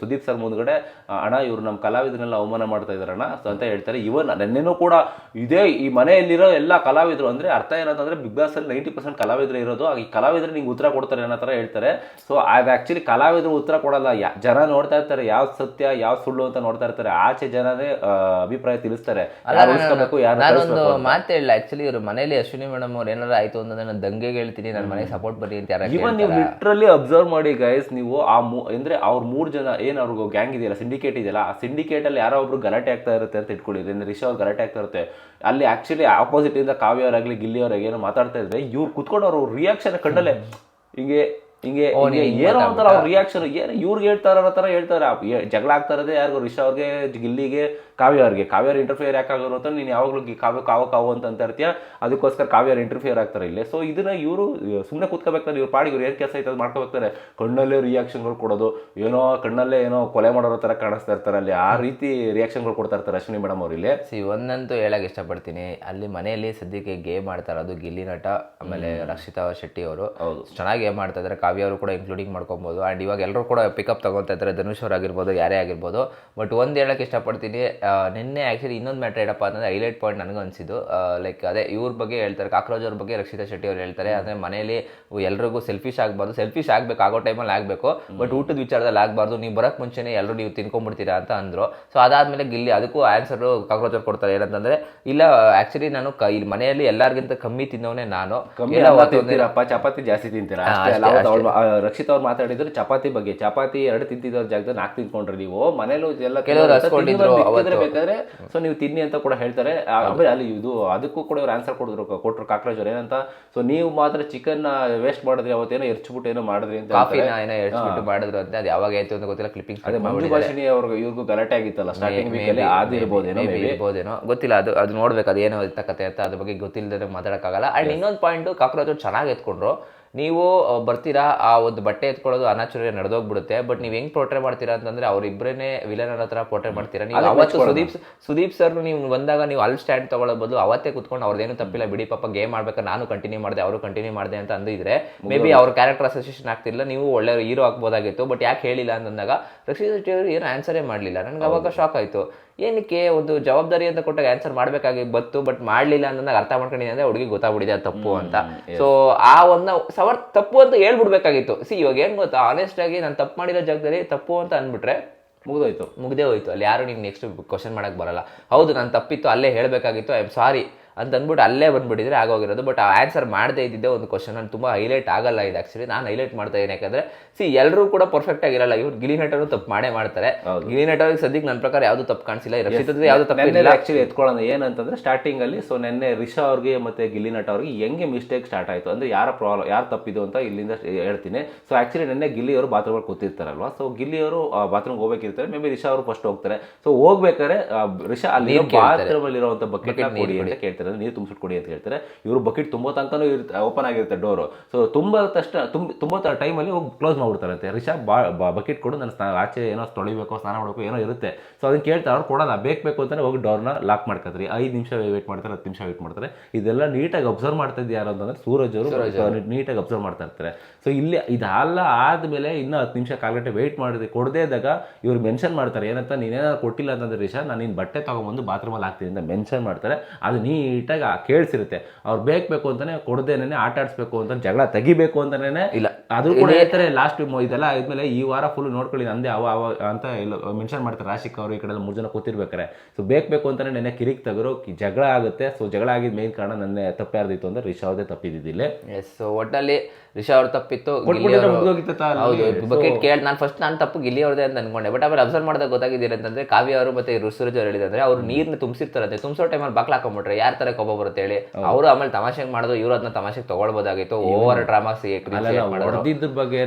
ಸುದೀಪ್ ಸರ್ ಮುಂದ್ಗಡೆ ಅಣ್ಣ ಇವ್ರು ನಮ್ಮ ಕಲಾವಿದ್ರನ್ನೆಲ್ಲ ಅವಮಾನ ಮಾಡ್ತಾ ಇದಾರಣ್ಣ ಸೊ ಅಂತ ಹೇಳ್ತಾರೆ. ಇವನ್ ನೆನ್ನೆನೂ ಕೂಡ ಇದೇ ಈ ಮನೆಯಲ್ಲಿರೋ ಎಲ್ಲ ಕಲಾವಿದರು ಅಂದ್ರೆ ಅರ್ಥ ಏನಂತಂದ್ರೆ ಬಿಗ್ ಬಾಸ್ ಅಲ್ಲಿ ನೈಂಟಿ ಪರ್ಸೆಂಟ್ ಕಲಾವಿದರು ಇರೋದು ಆ ಈ ಕಲಾವಿದರು ನಿಂಗೆ ಉತ್ತರ ಕೊಡ್ತಾರೆ ಅನ್ನೋ ತರ ಹೇಳ್ತಾರೆ. ಸೊ ಅದು ಆಕ್ಚುಲಿ ಕಲಾವಿದರು ಉತ್ತರ ಕೊಡಲ್ಲ. ಜನ ನೋಡ್ತಾ ಇರ್ತಾರೆ ಯಾವ ಸತ್ಯ ಯಾವ ಸುಳ್ಳು ಅಂತ ನೋಡ್ತಾ ಇರ್ತಾರೆ. ಆಚೆ ಜನನೇ ಆ, ಅಭಿಪ್ರಾಯ ತಿಳಿಸ್ತಾರೆ. ಯಾರು ಉಳಿಸ್ಕೋಬೇಕು ಯಾರು ನಾನೊಂದು ಮಾತು ಹೇಳಿಲ್ಲ ಆಕ್ಚುಲಿ ಇವರು ಮನೇಲಿ ಅಶ್ವಿನಿ ಮೇಡಮ್ ಅವ್ರು ಏನಾರ ಆಯ್ತು ಅಂತಂದ್ರೆ ನಾನು ದಂಗೆಗೆ ಹೇಳ್ತೀನಿ ನನ್ನ ಮನೆಗೆ ಸಪೋರ್ಟ್ ಬನ್ನಿ ಅಂತ ಯಾರು ಇವನ್ ನೀವು ಲಿಟ್ರಲಿ ಅಬ್ಸರ್ವ್ ಮಾಡಿ ಗೈಸ್ ನೀವು ಆ ಮೂ ಅಂದ್ರೆ ಅವ್ರ ಮೂರ್ ಜನ ಏನ್ ಅವ್ರಿಗೆ ಗ್ಯಾಂಗ್ ಇದೆಯಲ್ಲ ಸಿಂಡಿಕೇಟ್ ಇದೆಯಲ್ಲ ಆ ಸಿಂಡಿಕೇಟ್ ಅಲ್ಲಿ ಯಾರೋ ಒಬ್ರು ಗಲಾಟೆ ಆಗ್ತಾ ಇರುತ್ತೆ ಅಂತ ಇಟ್ಕೊಳ್ಳಿ ಅಂದ್ರೆ ರಿಷಾ ಅವ್ರು ಗಲಾಟೆ ಆಗ್ತಾ ಇರುತ್ತೆ. ಅಲ್ಲಿ ಆಕ್ಚುಲಿ ಆಪೋಸಿಟ್ ಇಂದ ಕಾವ್ಯ ಅವರಾಗ್ಲಿ ಗಿಲ್ಲಿ ಅವ್ರಾಗ ಏನೋ ಮಾತಾಡ್ತಾ ಇದ್ರೆ ಇವ್ರು ಕುತ್ಕೊಂಡು ಅವ್ರ ರಿಯಾಕ್ಷನ್ ಕಣ್ಣಲ್ಲೇ ಹಿಂಗೆ ಹಿಂಗೆ ಏನೋ ಒಂಥರ ಅವ್ರ ರಿಯಾಕ್ಷನ್ ಏನು ಇವ್ರಿಗೆ ಹೇಳ್ತಾರ. ತರ ಹೇಳ್ತಾರೆ ಜಗಳ ಆಗ್ತಾ ಇರೋದೇ ಯಾರಿಗೂ ರಿಷಾ ಅವ್ರಿಗೆ ಗಿಲ್ಲಿಗೆ ಕಾವ್ಯ ಅವ್ರಿಗೆ. ಕಾವ್ಯರ್ ಇಂಟರ್ಫಿಯರ್ ಯಾಕಾಗೋರು ಅಂತ ನೀನು ಯಾವಾಗಲೂ ಕಾವ್ಯ ಕಾವು ಕಾವು ಅಂತ ಅಂತ ಇರ್ತೀಯ. ಅದಕ್ಕೋಸ್ಕರ ಕಾವ್ಯರ್ ಇಂಟರ್ಫಿಯರ್ ಆಗ್ತಾರೆ ಇಲ್ಲೇ. ಸೊ ಇದನ್ನು ಇವರು ಸುಮ್ಮನೆ ಕೂತ್ಕೋಬೇಕಾದ್ರೆ ಇವ್ರು ಪಾಡಿಗೆ ಇವ್ರು ಏನು ಕೆಲಸ ಐತೆ ಅದು ಮಾಡ್ಕೋಬೇಕಾರೆ ಕಣ್ಣಲ್ಲೇ ರಿಯಾಕ್ಷನ್ಗಳು ಕೊಡೋದು. ಏನೋ ಕಣ್ಣಲ್ಲೇ ಏನೋ ಕೊಲೆ ಮಾಡೋರೋ ಥರ ಕಾಣಿಸ್ತಾ ಇರ್ತಾರೆ ಅಲ್ಲಿ. ಆ ರೀತಿ ರಿಯಾಕ್ಷನ್ಗಳು ಕೊಡ್ತಾ ಇರ್ತಾರೆ ಅಶ್ವಿನಿ ಮೇಡಮ್ ಅವ್ರು ಇಲ್ಲೇ. ಸಿ ಒಂದಂತೂ ಹೇಳಕ್ಕೆ ಇಷ್ಟಪಡ್ತೀನಿ. ಅಲ್ಲಿ ಮನೆಯಲ್ಲಿ ಸದ್ಯಕ್ಕೆ ಗೇಮ್ ಮಾಡ್ತಾರೆ ಅದು ಗಿಲ್ಲಿ ನಟ ಆಮೇಲೆ ರಕ್ಷಿತಾ ಶೆಟ್ಟಿ ಅವರು. ಚೆನ್ನಾಗಿ ಗೇಮ್ ಮಾಡ್ತಾ ಇದ್ದಾರೆ ಕಾವ್ಯ ಅವರು ಕೂಡ ಇನ್ಕ್ಲೂಡಿಂಗ್ ಮಾಡ್ಕೊಬೋದು. ಆ್ಯಂಡ್ ಇವಾಗ ಎಲ್ಲರೂ ಕೂಡ ಪಿಕಪ್ ತಗೊತಾ ಇದ್ದಾರೆ. ಧನುಷ್ ಅವ್ರು ಆಗಿರ್ಬೋದು ಯಾರೇ ಆಗಿರ್ಬೋದು. ಬಟ್ ಒಂದು ಹೇಳಕ್ಕೆ ಇಷ್ಟಪಡ್ತೀನಿ ನಿನ್ನೆ ಆ್ಯಕ್ಚುಲಿ ಇನ್ನೊಂದು ಮ್ಯಾಟ್ರ್ ಏನಪ್ಪ ಅಂತಂದರೆ ಹೈಲೈಟ್ ಪಾಯಿಂಟ್ ನನಗೆ ಅನಿಸಿದ್ದು ಲೈಕ್ ಅದೇ ಇವ್ರ ಬಗ್ಗೆ ಹೇಳ್ತಾರೆ ಕಾಕ್ರೋಜ್ ಅವ್ರ ಬಗ್ಗೆ ರಕ್ಷಿತಾ ಶೆಟ್ಟಿ ಅವ್ರು ಹೇಳ್ತಾರೆ. ಅಂದರೆ ಮನೆಯಲ್ಲಿ ಎಲ್ರಿಗೂ ಸೆಲ್ಫಿಶ್ ಆಗಬಾರ್ದು. ಸೆಲ್ಫಿಶ್ ಆಗಬೇಕು ಆಗೋ ಟೈಮಲ್ಲಿ ಆಗಬೇಕು. ಬಟ್ ಊಟದ ವಿಚಾರದಲ್ಲಿ ಆಗಬಾರ್ದು. ನೀವು ಬರೋಕ್ಕೆ ಮುಂಚೆನೇ ಎಲ್ಲರೂ ನೀವು ತಿನ್ಕೊಂಡ್ಬಿಡ್ತೀರಾ ಅಂತ ಅಂದರು. ಸೊ ಅದಾದಮೇಲೆ ಗಿಲ್ಲಿ ಅದಕ್ಕೂ ಆನ್ಸರು ಕಾಕ್ರೋಚ್ ಅವ್ರು ಕೊಡ್ತಾರೆ. ಏನಂತಂದ್ರೆ ಇಲ್ಲ ಆ್ಯಕ್ಚುಲಿ ನಾನು ಕ ಇಲ್ಲಿ ಮನೆಯಲ್ಲಿ ಎಲ್ಲರಿಗಿಂತ ಕಮ್ಮಿ ತಿನ್ನೋನೇ ನಾನು. ಚಪಾತಿ ಜಾಸ್ತಿ ತಿಂತೀರಾ? ರಕ್ಷಿತ್ ಅವ್ರು ಮಾತಾಡಿದ್ರು ಚಪಾತಿ ಬಗ್ಗೆ. ಚಪಾತಿ ಎರಡು ತಿಂತಿದ್ದವ್ರ ಜಾಗದಲ್ಲಿ ನಾಲ್ಕು ತಿನ್ಕೊಂಡ್ರಿ ನೀವು. ಮನೇಲೂ ಎಲ್ಲ ಕೆಲವ್ರು ಬೇಕಾದ್ರೆ ಸೊ ನೀವು ತಿನ್ನಿ ಅಂತ ಕೂಡ ಹೇಳ್ತಾರೆ. ಆಮೇಲೆ ಅಲ್ಲಿ ಇದು ಅದಕ್ಕೂ ಕೂಡ ಇವ್ರು ಆನ್ಸರ್ ಕೊಡಿದ್ರು ಕೊಟ್ರು ಕಾಕ್ರೋಚ್ ಅವ್ರು ಏನಂತ ಸೊ ನೀವು ಮಾತ್ರ ಚಿಕನ್ ವೇಸ್ಟ್ ಮಾಡಿದ್ರಿ ಅವತ್ತೇನೋ ಎರ್ಚ್ಬಿಟ್ಟು ಏನೋ ಮಾಡಿದ್ರಿ ಅಂತ ಎರ್ಚ್ಬಿಟ್ಟು. ಏನೋ ಎಡ್ಸ್ಬಿಟ್ಟು ಮಾಡಿದ್ರು ಅಂತ ಅದು ಯಾವಾಗ ಆಯ್ತು ಅಂತ ಗೊತ್ತಿಲ್ಲ ಕ್ಲಿಪ್ಪಿಂಗ್ ಅದೇ ಮಂಜು ಭಾಷಿಣಿ ಅವ್ರಿಗೆ ಇವ್ರಿಗೂ ಗಲಾಟೆ ಆಗಿತ್ತಲ್ಲ ಸ್ಟಾರ್ಟಿಂಗ್ maybe. ಇರ್ಬೋದೇನೋ ಗೊತ್ತಿಲ್ಲ ಅದು ಅದು ನೋಡ್ಬೇಕು ಅದೇನೋ ಇತ್ತ ಕತೆ ಅಂತ ಅದ್ರ ಬಗ್ಗೆ ಗೊತ್ತಿಲ್ಲದೆ ಮಾತಾಡೋಕ್ಕಾಗಲ್ಲ. ಆ್ಯಂಡ್ ಇನ್ನೊಂದು ಪಾಯಿಂಟ್ ಕಾಕ್ರೋಚ್ ಚೆನ್ನಾಗಿ ಎತ್ಕೊಂಡ್ರು. ನೀವು ಬರ್ತೀರಾ? ಆ ಒಂದು ಬಟ್ಟೆ ಎತ್ಕೊಳ್ಳೋದು ಅನಾಚುರ್ಯ ನಡೆದೋಗ್ಬಿಡುತ್ತೆ. ಬಟ್ ನೀವು ಹೆಂಗ್ ಪೋರ್ಟ್ರೇ ಮಾಡ್ತೀರಾ ಅಂತಂದ್ರೆ ಅವ್ರಿಬ್ರೇನೆ ವಿಲನ್ ಅನ್ನೋ ಪೋರ್ಟ್ರೇ ಪೋಟ್ರೆ ಮಾಡ್ತೀರಾ? ನೀವು ಅವತ್ತು ಸುದೀಪ್ ಸುದೀಪ್ ಸರ್ ನೀವು ಬಂದಾಗ ನೀವು ಅಲ್ಲಿ ಸ್ಟ್ಯಾಂಡ್ ತಗೊಳ್ಳೋ ಬದಲು ಅವತ್ತೇ ಕುತ್ಕೊಂಡು ಅವ್ರದ್ದೇನು ತಪ್ಪಿಲ್ಲ ಬಿಡಿ ಪಾಪ ಗೇಮ್ ಮಾಡ್ಬೇಕು ನಾನು ಕಂಟಿನ್ಯೂ ಮಾಡಿದೆ ಅವರು ಕಂಟಿನ್ಯೂ ಮಾಡಿದೆ ಅಂತ ಅಂದಿದ್ರೆ ಮೇ ಬಿ ಅವ್ರ ಕ್ಯಾರೆಕ್ಟರ್ ಅಸೋಸಿಯೇಷನ್ ಆಗ್ತಿಲ್ಲ ನೀವು ಒಳ್ಳೆ ಹೀರೋ ಆಗ್ಬೋದಾಗಿತ್ತು. ಬಟ್ ಯಾಕೆ ಹೇಳಿಲ್ಲ ಅಂತಂದಾಗ ರಕ್ಷಿತ್ ಶೆಟ್ಟಿ ಅವರು ಏನು ಆನ್ಸರೇ ಮಾಡಲಿಲ್ಲ. ನನಗೆ ಅವಾಗ ಶಾಕ್ ಆಯಿತು. ಏನಕ್ಕೆ ಒಂದು ಜವಾಬ್ದಾರಿ ಅಂತ ಕೊಟ್ಟಾಗ ಆನ್ಸರ್ ಮಾಡ್ಬೇಕಾಗಿ ಬತ್ತು ಬಟ್ ಮಾಡ್ಲಿಲ್ಲ ಅನ್ನೋದಾಗ ಅರ್ಥ ಮಾಡ್ಕೊಂಡಿದ್ದೀನಿ ಅಂದ್ರೆ ಹುಡುಗಿ ಗೊತ್ತಾಗ್ಬಿಟ್ಟಿದೆ ಅದು ತಪ್ಪು ಅಂತ. ಸೊ ಆ ಒಂದು ಸವರ್ ತಪ್ಪು ಅಂತ ಹೇಳ್ಬಿಡ್ಬೇಕಾಗಿತ್ತು. ಸಿ ಇವಾಗ ಏನು ಗೊತ್ತಾ? ಆನೆಸ್ಟ್ ಆಗಿ ನಾನು ತಪ್ಪು ಮಾಡಿರೋ ಜಾಗದಲ್ಲಿ ತಪ್ಪು ಅಂತ ಅಂದ್ಬಿಟ್ರೆ ಮುಗ್ದೋಯ್ತು. ಮುಗ್ದೇ ಹೋಯ್ತು. ಅಲ್ಲಿ ಯಾರು ನಿಮ್ಗೆ ನೆಕ್ಸ್ಟ್ ಕ್ವಶನ್ ಮಾಡಕ್ ಬರಲ್ಲ. ಹೌದು ನಾನು ತಪ್ಪಿತ್ತು ಅಲ್ಲೇ ಹೇಳಬೇಕಾಗಿತ್ತು. ಐ ಆಮ್ ಸಾರಿ ಅಂತ ಅಂದ್ಬಿಟ್ಟು ಅಲ್ಲೇ ಬಂದ್ಬಿಟ್ಟಿದ್ರೆ ಆಗೋಗಿರೋದು. ಬಟ್ ಆ ಆನ್ಸರ್ ಮಾಡದೇ ಇದ್ದಿದ್ದೆ ಒಂದು ಕ್ವಶನ್ ನಾನು ತುಂಬ ಹೈಲೈಟ್ ಆಗಲ್ಲ ಇದು ಆ್ಯಕ್ಚುಲಿ ನಾನು ಹೈಲೈಟ್ ಮಾಡ್ತಾ ಇದ್ದೀನಿ. ಯಾಕಂದ್ರೆ ಸಿ ಎಲ್ಲರೂ ಕೂಡ ಪರ್ಫೆಕ್ಟ್ ಆಗಿರಲ್ಲ. ಇವ್ರು ಗಿಲಿ ನಟರು ತಪ್ಪು ಮಾಡೇ ಮಾಡ್ತಾರೆ. ಗಿಲಿ ನಟರಿಗೆ ಸದ್ಯಕ್ಕೆ ನನ್ನ ಪ್ರಕಾರ ಯಾವುದು ತಪ್ಪು ಕಾಣಿಸಿಲ್ಲ. ರಕ್ಷಿತದ್ದು ಯಾವುದು ತಪ್ಪು ಇಲ್ಲ. ಆ್ಯಕ್ಚುಲಿ ಎತ್ಕೊಳ್ಳೋಣ. ಏನಂತಂದ್ರೆ ಸ್ಟಾರ್ಟಿಂಗ್ ಅಲ್ಲಿ ಸೊ ನೆನ್ನೆ ರಿಷಾ ಅವ್ರಿಗೆ ಮತ್ತೆ ಗಿಲಿ ನಟ ಅವ್ರಿಗೆ ಹೆಂಗೆ ಮಿಸ್ಟೇಕ್ ಸ್ಟಾರ್ಟ್ ಆಯ್ತು? ಅಂದ್ರೆ ಯಾರ ಪ್ರಾಬ್ಲಮ್ ಯಾರು ತಪ್ಪಿದ್ದು ಅಂತ ಇಲ್ಲಿಂದ ಹೇಳ್ತೀನಿ. ಸೊ ಆ್ಯಕ್ಚುಲಿ ನೆನ್ನೆ ಗಿಲ್ಲಿ ಅವರು ಬಾತ್ರೂಮ್ ಅಲ್ಲಿ ಕೂತಿರ್ತಾರಲ್ವಾ? ಸೊ ಗಿಲ್ಲಿ ಅವರು ಬಾತ್ರೂಮ್ಗೆ ಹೋಗ್ಬೇಕಿರ್ತಾರೆ. ಮೇ ಬಿ ರಿಷಾ ಅವರು ಫಸ್ಟ್ ಹೋಗ್ತಾರೆ. ಸೊ ಹೋಗ್ಬೇಕಾದ್ರೆ ರಿಷಾ ಅಲ್ಲಿ ಬಾತ್ರೂಮಲ್ಲಿರುವಂಥ ಬಕೆಟ್ ಕೊಡಿ ಅಂತ ಕೇಳ್ತಾರೆ. ಅಂದ್ರೆ ನೀರು ತುಂಬಿಸ್ಬಿಟ್ಟು ಕೊಡಿ ಅಂತ ಹೇಳ್ತಾರೆ. ಇವರು ಬಕೆಟ್ ತುಂಬೋ ತನಕನೂ ಇರುತ್ತೆ ಓಪನ್ ಆಗಿರುತ್ತೆ ಡೋರು ಸೊ ತುಂಬ ತಕ್ಷಣ ತುಂಬ ತುಂಬ ಟೈಮಲ್ಲಿ ಹೋಗಿ ಕ್ಲೋಸ್ ಮಾಡಿಬಿಡ್ತಾರಂತೆ ರಿಷಾ ಬಾ ಬಕೆಟ್ ಕೊಡು ನಾನು ಸ್ನಾನ ಆಚೆ ಏನೋ ತೊಳಿಬೇಕು ಸ್ನಾನ ಮಾಡಬೇಕು ಏನೋ ಇರುತ್ತೆ. ಸೊ ಅದನ್ನು ಕೇಳ್ತಾರೆ ಅವ್ರು ಕೊಡೋಣ ಬೇಕು ಬೇಕು ಅಂತಲೇ ಹೋಗಿ ಡೋರ್ನ ಲಾಕ್ ಮಾಡ್ಕೊತಾರೆ. ಐದು ನಿಮಿಷ ವೇಟ್ ಮಾಡ್ತಾರೆ ಹತ್ತು ನಿಮಿಷ ವೇಟ್ ಮಾಡ್ತಾರೆ. ಇದೆಲ್ಲ ನೀಟಾಗಿ ಅಬ್ಸರ್ವ್ ಮಾಡ್ತಾ ಇದ್ದು ಯಾರು ಅಂತಂದ್ರೆ ಸೂರಜ್ ಅವರು ನೀಟಾಗಿ ಅಬ್ಸರ್ವ್ ಮಾಡ್ತಾ ಇರ್ತಾರೆ. ಸೊ ಇಲ್ಲಿ ಇದೆಲ್ಲ ಆದ್ಮೇಲೆ ಇನ್ನೂ ಹತ್ತು ನಿಮಿಷ ಕಾಲಗಟ್ಟೆ ವೇಟ್ ವೆಯ್ಟ್ ಮಾಡಿದ್ರೆ ಕೊಡದೇ ಇದ್ದಾಗ ಇವ್ರು ಮೆನ್ಷನ್ ಮಾಡ್ತಾರೆ. ಏನಂತ ನೀನೇನಾದ್ರು ಕೊಟ್ಟಿಲ್ಲ ಅಂತಂದ್ರೆ ರಿಷಾ ನಾನು ನಿನ್ನ ಬಟ್ಟೆ ತಗೊಂಬಂದು ಬಾತ್ರೂಮಲ್ಲಿ ಹಾಕ್ತೀನಿ ಅಂತ ಮೆನ್ಷನ್ ಮಾಡ್ತಾರೆ. ಅದು ನೀಟಾಗಿ ಕೇಳಿಸಿರುತ್ತೆ. ಅವ್ರು ಬೇಕು ಬೇಕು ಅಂತಾನೆ ಕೊಡದೇನೆ ಆಟ ಆಡಿಸ್ಬೇಕು ಅಂತ ಜಗಳ ತೆಗಿಬೇಕು ಅಂತಾನೆ ಇಲ್ಲ. ಅದು ಕೂಡ ಹೇಳ್ತಾರೆ ಲಾಸ್ಟ್ ಇದೆಲ್ಲ ಆದ್ಮೇಲೆ ಈ ವಾರ ಫುಲ್ ನೋಡ್ಕೊಳ್ಳಿ ನಂದೇ ಅವ ಅವ ಅಂತ ಇಲ್ಲ ಮೆನ್ಷನ್ ಮಾಡ್ತಾರೆ. ರಾಶಿಕ್ ಅವರು ಈ ಕಡೆ ಮೂರು ಜನ ಕೂತಿರ್ಬೇಕಾರೆ ಸೊ ಬೇಕು ಬೇಕು ಅಂತಾನೆ ನೆನ್ನೆ ಕಿರಿಕ್ ತೆಗರು ಜಗಳ ಆಗುತ್ತೆ. ಸೊ ಜಗಳ ಆಗಿದ ಮೇನ್ ಕಾರಣ ನನ್ನ ತಪ್ಪಾರ್ದಿತ್ತು ಅಂದ್ರೆ ರಿಷ್ ಅವ್ರದೇ ತಪ್ಪಿದ್ದಿಲ್ಲ ಎಸ್ ಸೊ ಒಟ್ಟಲ್ಲಿ ರಿಷಾ ಅವ್ರ ತಪ್ಪಿತ್ತು ಹೌದು ಬಕೆಟ್ ಕೇಳಿ ನಾನು ಫಸ್ಟ್ ನಾನು ತಪ್ಪು ಗಿಲ್ಲಿ ಅವ್ರದೇ ಅಂತ ಅನ್ಕೊಂಡೆ ಬಟ್ ಆಮೇಲೆ ಅಬ್ಸರ್ವ್ ಮಾಡಿದಾಗ ಗೊತ್ತಾಗಿದ್ದೀರಿ ಅಂತಂದ್ರೆ ಕಾವ್ಯ ಅವರು ಮತ್ತೆ ಋಸುರಜ್ ಅವ್ರು ಹೇಳಿದಂದ್ರೆ ಅವ್ರು ನೀರ್ನ ತುಂಬಿಸಿರ್ತಾರಂತೆ ತುಂಬಿಸೋ ಟೈಮಲ್ಲಿ ಬಾಕ್ಲ ಹಾಕೊಂಡ್ಬಿಟ್ರೆ ಯಾರ ತರ ಕೊಬ್ಬ ಬರುತ್ತೆ ಹೇಳಿ. ಅವರು ಆಮೇಲೆ ತಮಾಷೆಗೆ ಮಾಡೋದು ಇವ್ರು ಅದನ್ನ ತಮಾಷೆಗೆ ತಗೊಳ್ಬೋದಾಗಿತ್ತು ಓವರ್ ಡ್ರಾಮಾ ಕ್ರಿಯೇಟ್ ಮಾಡೋದು ಹೊಡೆದಿದ್ರ ಬಗ್ಗೆ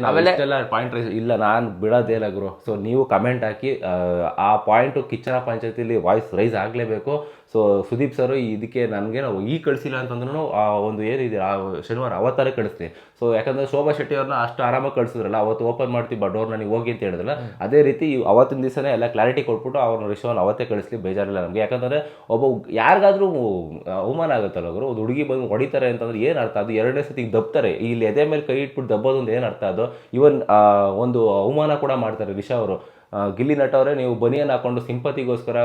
ಪಾಯಿಂಟ್ ಇಲ್ಲ ನಾನು ಬಿಡೋದೇ ಇಲ್ಲ ಗುರು. ಸೊ ನೀವು ಕಮೆಂಟ್ ಹಾಕಿ ಆ, ಪಾಯಿಂಟ್ ಪಾಯಿಂಟು ಕಿಚ್ಚನ ಪಂಚಾಯತಿಲಿ ವಾಯ್ಸ್ ರೈಸ್ ಆಗಲೇಬೇಕು. ಸೊ ಸುದೀಪ್ ಸರ್ ಇದಕ್ಕೆ ನನಗೆ ನಾವು ಈ ಕಳಿಸಿಲ್ಲ ಅಂತಂದ್ರೂ ಆ ಒಂದು ಏನಿದೆ ಆ ಶನಿವಾರ ಅವತ್ತಾರೆ ಕಳಿಸ್ತೀನಿ. ಸೊ ಯಾಕಂದ್ರೆ ಶೋಭಾ ಶೆಟ್ಟಿ ಅವ್ರನ್ನ ಅಷ್ಟು ಆರಾಮಾಗಿ ಕಳಿಸಿದ್ರಲ್ಲ ಅವತ್ತು ಓಪನ್ ಮಾಡ್ತೀವಿ ಬಟ್ ಡೋರ್ ನನಗೆ ಹೋಗಿ ಅಂತ ಹೇಳಿದ್ರಲ್ಲ ಅದೇ ರೀತಿ ಅವತ್ತಿನ ದಿವಸನೇ ಎಲ್ಲ ಕ್ಲಾರಿಟಿ ಕೊಟ್ಬಿಟ್ಟು ಅವ್ರನ್ನ ರಿಷವನ್ನ ಅವತ್ತೇ ಕಳಿಸ್ಲಿ ಬೇಜಾರಿಲ್ಲ ನಮಗೆ. ಯಾಕಂದರೆ ಒಬ್ಬ ಯಾರಿಗಾದ್ರೂ ಅವಮಾನ ಆಗುತ್ತಲ್ಲ ಅವರು ಒಂದು ಹುಡುಗಿ ಬಂದು ಹೊಡಿತಾರೆ ಅಂತಂದ್ರೆ ಏನು ಅರ್ಥ? ಅದು ಎರಡನೇ ಸತಿಗೆ ದಬ್ತಾರೆ. ಇಲ್ಲಿ ಎದೆ ಮೇಲೆ ಕೈ ಇಟ್ಬಿಟ್ಟು ದಬ್ಬೋದು ಒಂದು ಏನು ಅರ್ಥ ಅದು? ಇವನ್ ಒಂದು ಅವಮಾನ ಕೂಡ ಮಾಡ್ತಾರೆ ರಿಷಾ ಅವರು. ಗಿಲ್ಲಿ ನಟ ಅವರೇ ನೀವು ಬನಿಯನ್ ಹಾಕೊಂಡು ಸಿಂಪತಿಗೋಸ್ಕರ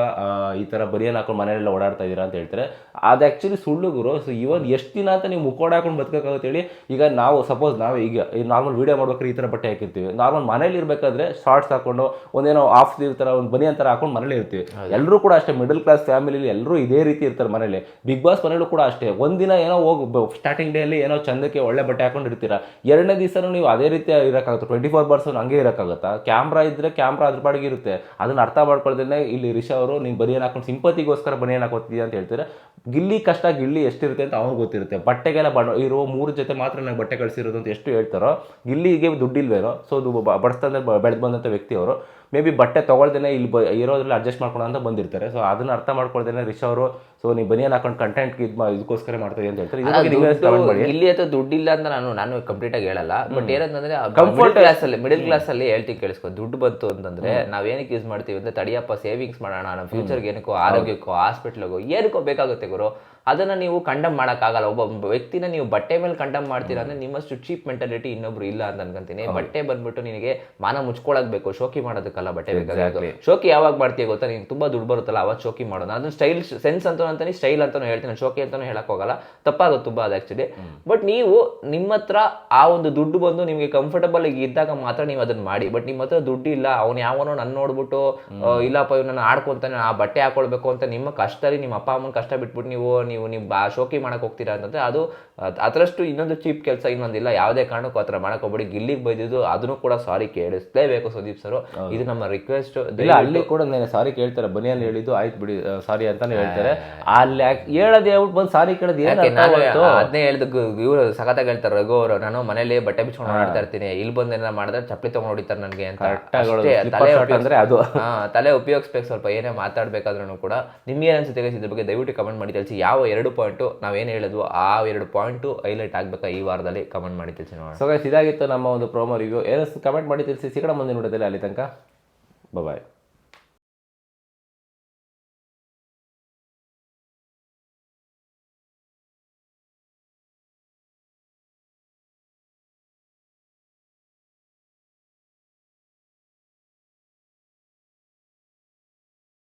ಈ ಥರ ಬನಿಯನ್ ಹಾಕೊಂಡು ಮನೆಯಲ್ಲೆಲ್ಲ ಓಡಾಡ್ತಾ ಇದ್ದೀರಾ ಅಂತ ಹೇಳ್ತಾರೆ. ಅದು ಆ್ಯಕ್ಚುಲಿ ಸುಳ್ಳು ಗುರು. ಸೊ ಇವನ್ ಎಷ್ಟು ದಿನ ಅಂತ ನೀವು ಮುಖೋಡ ಹಾಕೊಂಡು ಬದುಕೋಕ್ಕಾಗುತ್ತೆ ಹೇಳಿ ಈಗ ನಾವು ಸಪೋಸ್ ನಾವು ಈಗ ನಾರ್ಮಲ್ ವೀಡಿಯೋ ಮಾಡ್ಬೇಕಾದ್ರೆ ಈ ಥರ ಬಟ್ಟೆ ಹಾಕಿರ್ತೀವಿ. ನಾರ್ಮಲ್ ಮನೇಲಿ ಇರಬೇಕಾದ್ರೆ ಶಾರ್ಟ್ಸ್ ಹಾಕೊಂಡು ಒಂದೇನೋ ಆಫ್ ಸ್ಲೀವ್ ಥರ ಒಂದು ಬನಿಯನ್ ಥರ ಹಾಕೊಂಡು ಮನೇಲಿ ಇರ್ತೀವಿ. ಎಲ್ಲರೂ ಕೂಡ ಅಷ್ಟೇ ಮಿಡಲ್ ಕ್ಲಾಸ್ ಫ್ಯಾಮಿಲಿಲಿ ಎಲ್ಲರೂ ಇದೇ ರೀತಿ ಇರ್ತಾರೆ ಮನೇಲಿ. ಬಿಗ್ ಬಾಸ್ ಮನೇಲೂ ಕೂಡ ಅಷ್ಟೇ. ಒಂದಿನ ಏನೋ ಹೋಗಿ ಸ್ಟಾರ್ಟಿಂಗ್ ಡೇ ಅಲ್ಲಿ ಏನೋ ಚಂದಕ್ಕೆ ಒಳ್ಳೆ ಬಟ್ಟೆ ಹಾಕೊಂಡು ಇರ್ತೀರಾ ಎರಡನೇ ದಿವಸನೂ ನೀವು ಅದೇ ರೀತಿ ಇರೋಕ್ಕಾಗುತ್ತೆ? ಟ್ವೆಂಟಿ ಫೋರ್ ಪರ್ಸನ್ ಹಂಗೆ ಇರೋಕ್ಕಾಗುತ್ತಾ? ಕ್ಯಾಮ್ರಾ ಇದ್ರೆ ಕ್ಯಾಮ್ರಾ ಅದ್ರ ಬಾಡಿಗೆ ಇರುತ್ತೆ ಅದನ್ನ ಅರ್ಥ ಮಾಡ್ಕೊಳ್ದೇ ಇಲ್ಲಿ ರಿಷಾ ಅವರು, ನೀನು ಬನಿಯನ್ ಹಾಕೊಂಡು ಸಿಂಪತಿಗೋಸ್ಕರ ಬನಿಯನ್ ಹಾಕೋತಿದ್ಯಾ? ಅಂತ ಹೇಳ್ತಾರೆ. ಗಿಲ್ಲಿ ಕಷ್ಟ, ಗಿಲ್ಲಿ ಎಷ್ಟಿರುತ್ತೆ ಅಂತ ಅವ್ನಿಗೆ ಗೊತ್ತಿರುತ್ತೆ. ಬಟ್ಟೆಗೆಲ್ಲ ಬಣ್ಣ ಇರೋ ಮೂರು ಜೊತೆ ಮಾತ್ರ ನಂಗೆ ಬಟ್ಟೆ ಕಳಿಸಿರೋದು ಅಂತ ಎಷ್ಟು ಹೇಳ್ತಾರೋ, ಗಿಲ್ಲಿಗೆ ದುಡ್ಡಿಲ್ವೇನೋ, ಸೊ ಅದು ಬಡಸ್ತಂದ್ರೆ ಬೆಳೆದು ಬಂದಂಥ ವ್ಯಕ್ತಿ ಅವರು. ಮೇ ಬಿ ಬಟ್ಟೆ ತೊಗೊಳ್ದೇನೆ ಇಲ್ಲಿ ಬ ಇರೋದ್ರಲ್ಲಿ ಅಡ್ಜಸ್ಟ್ ಮಾಡ್ಕೊಳ್ಳೋ ಅಂತ ಬಂದಿರ್ತಾರೆ. ಸೊ ಅದನ್ನ ಅರ್ಥ ಮಾಡ್ಕೊಳ್ದೇನೆ ರಿಷ್ ಅವರು ಸೊ ನೀವು ಬನಿಯನ್ ಹಾಕೊಂಡು ಕಂಟೆಂಟ್ ಇದು ಇದಕ್ಕೋಸ್ಕರ ಮಾಡ್ತೀವಿ ಅಂತ ಹೇಳ್ತಾರೆ. ಇಲ್ಲಿ ಅಥವಾ ದುಡ್ಡಿಲ್ಲ ಅಂತ ನಾನು ನಾನು ಕಂಪ್ಲೀಟ್ ಆಗಿ ಹೇಳಲ್ಲ. ಬಟ್ ಏನಂತಂದ್ರೆ ಕಂಫರ್ಟ್ ಕ್ಲಾಸಲ್ಲಿ ಮಿಡಲ್ ಕ್ಲಾಸ್ ಅಲ್ಲಿ ಹೇಳ್ತೀನಿ ಕೇಳಿಸ್ಕೊ ದುಡ್ಡು ಬಂತು ಅಂತಂದ್ರೆ ನಾವ್ ಏನಕ್ಕೆ ಯೂಸ್ ಮಾಡ್ತೀವಿ ಅಂದ್ರೆ ತಡಿಯಪ್ಪ ಸೇವಿಂಗ್ಸ್ ಮಾಡೋಣ ನಮ್ಮ ಫ್ಯೂಚರ್ಗೆ ಏನಕ್ಕೋ ಆರೋಗ್ಯಕ್ಕೋ ಹಾಸ್ಪಿಟ್ಲಿಗೋ ಏನಕ್ಕೋ ಬೇಕಾಗುತ್ತೆ ಗುರು. ಅದನ್ನ ನೀವು ಕಂಡಮ್ ಮಾಡೋಕ್ಕಾಗಲ್ಲ. ಒಬ್ಬ ವ್ಯಕ್ತಿನ ನೀವು ಬಟ್ಟೆ ಮೇಲೆ ಕಂಡಮ್ ಮಾಡ್ತೀರಾ ಅಂದರೆ ನಿಮ್ಮಷ್ಟು ಚೀಪ್ ಮೆಂಟಾಲಿಟಿ ಇನ್ನೊಬ್ರು ಇಲ್ಲ ಅಂತ ಅನ್ಕೊಂತೀನಿ. ಬಟ್ಟೆ ಬಂದ್ಬಿಟ್ಟು ನಿನಗೆ ಮಾನ ಮುಚ್ಕೊಳಕ್ ಬೇಕು ಶೋಕಿ ಮಾಡೋದಕ್ಕಲ್ಲ ಬಟ್ಟೆ ಬೇಕಾಗಿರೋದು ಶೋಕಿ ಯಾವಾಗ ಮಾಡ್ತೀಯ ಗೊತ್ತಾ? ನೀನು ತುಂಬಾ ದುಡ್ಡು ಬರುತ್ತಲ್ಲ ಅವಾಗ ಶೋಕಿ ಮಾಡೋಣ. ಅದನ್ನ ಸ್ಟೈಲ್ ಸೆನ್ಸ್ ಅಂತ ಅಂತಾನೆ ಸ್ಟೈಲ್ ಅಂತಾನು ಹೇಳ್ತೀನಿ. ಶೋಕಿ ಅಂತಾನು ಹೇಳಕ್ ಹೋಗಲ್ಲ. ತಪ್ಪಾಗುತ್ತೆ ತುಂಬ ಅದು ಆಕ್ಚುಲಿ ಬಟ್ ನೀವು ನಿಮ್ಮ ಹತ್ರ ಆ ಒಂದು ದುಡ್ಡು ಬಂದು ನಿಮಗೆ ಕಂಫರ್ಟಬಲ್ ಇದ್ದಾಗ ಮಾತ್ರ ನೀವು ಅದನ್ನ ಮಾಡಿ. ಬಟ್ ನಿಮ್ಮ ಹತ್ರ ದುಡ್ಡು ಇಲ್ಲ. ಅವ್ನು ಯಾವನೋ ನನ್ನ ನೋಡ್ಬಿಟ್ಟು ಇಲ್ಲಪ್ಪ ಇವನನ್ನ ಆಡ್ಕೊಂತಾನೆ ಆ ಬಟ್ಟೆ ಹಾಕೊಳ್ಬೇಕು ಅಂತ ನಿಮ್ಮ ಕಷ್ಟದಲ್ಲಿ ನಿಮ್ಮ ಅಪ್ಪ ಅಮ್ಮನ ಕಷ್ಟ ಬಿಟ್ಬಿಟ್ಟು ನೀವು ನೀವು ನೀವು ಬಾ ಶೋಕಿ ಮಾಡೋಕೆ ಹೋಗ್ತೀರಾ ಅಂತಂದ್ರೆ ಅದು ಅದ್- ಅದರಷ್ಟು ಇನ್ನೊಂದು ಚೀಪ್ ಕೆಲಸ ಇನ್ನೊಂದಿಲ್ಲ. ಯಾವುದೇ ಕಾರಣಕ್ಕೂ ಆ ಥರ ಮಾಡಕ್ ಹೋಗ್ಬೇಡಿ. ಗಿಲ್ಲಿಗೆ ಬೈದಿದ್ದು ಅದನ್ನು ಕೂಡ ಸಾರಿ ಕೇಳಿಸ್ಲೇಬೇಕು ಸುದೀಪ್ ಸರ್. ಇದು ನಮ್ಮ ರಿಕ್ವೆಸ್ಟ್ ಇಲ್ಲ ಅಲ್ಲಿ ಕೂಡ ನಾನು ಸಾರಿ ಕೇಳ್ತಾರೆ. ಬನಿಯನ್ ಹೇಳಿದ್ದು ಆಯ್ತು ಬಿಡಿ ಸಾರಿ ಅಂತಾನೆ ಹೇಳ್ತಾರೆ. ಅಲ್ಲಿ ಹೇಳೋದು ಯಾವ್ದು ಬಂದು ಸಾರಿ ಕೇಳೋದು? ಅದನ್ನೇ ಹೇಳ್ದು ಇವರು ಸಖತ್ತಾಗಿ ಹೇಳ್ತಾರೆ ರಘು ಅವರು ನಾನು ಮನೇಲಿ ಬಟ್ಟೆ ಬಿಚ್ಕೊಂಡು ಓಡಾಡ್ತಾ ಇರ್ತೀನಿ. ಇಲ್ಲಿ ಬಂದು ಏನಾರ ಮಾಡಿದ್ರೆ ಚಪ್ಪಲಿ ತೊಗೊಂಡು ಹೊಡಿತಾರೆ ನನಗೆ ಅಂತ. ತಲೆ ಅಂದ್ರೆ ಅದು. ತಲೆ ಉಪಯೋಗಿಸ್ಬೇಕು ಸ್ವಲ್ಪ ಏನೇ ಮಾತಾಡ್ಬೇಕಾದ್ರೂ ಕೂಡ. ನಿಮ್ಗೆ ಏನ್ ಅನ್ಸುತ್ತೆ ಇದ್ರ ಬಗ್ಗೆ ದಯವಿಟ್ಟು ಕಮೆಂಟ್ ಮಾಡಿ ತಿಳಿಸಿ. ಯಾವ ಎರಡು ಪಾಯಿಂಟು, ನಾವೇನು ಹೇಳಿದ್ವು ಆ ಎರಡು ಪಾಯಿಂಟು ಹೈಲೈಟ್ ಆಗಬೇಕಾ ಈ ವಾರದಲ್ಲಿ ಕಮೆಂಟ್ ಮಾಡಿ ತಿಳಿಸಿ ನೋಡಿ ಸೊ ಇದಾಗಿತ್ತು ನಮ್ಮ ಒಂದು ಪ್ರೋಮೋ ರಿವ್ಯೂ ಏನೋ ಕಮೆಂಟ್ ಮಾಡಿ ತಿಳಿಸಿ, ಸಿಗೋಣ ಮುಂದಿನ ನೋಡೋದಿಲ್ಲ ಅಲ್ಲಿ ತನಕ. ಬಾಯ್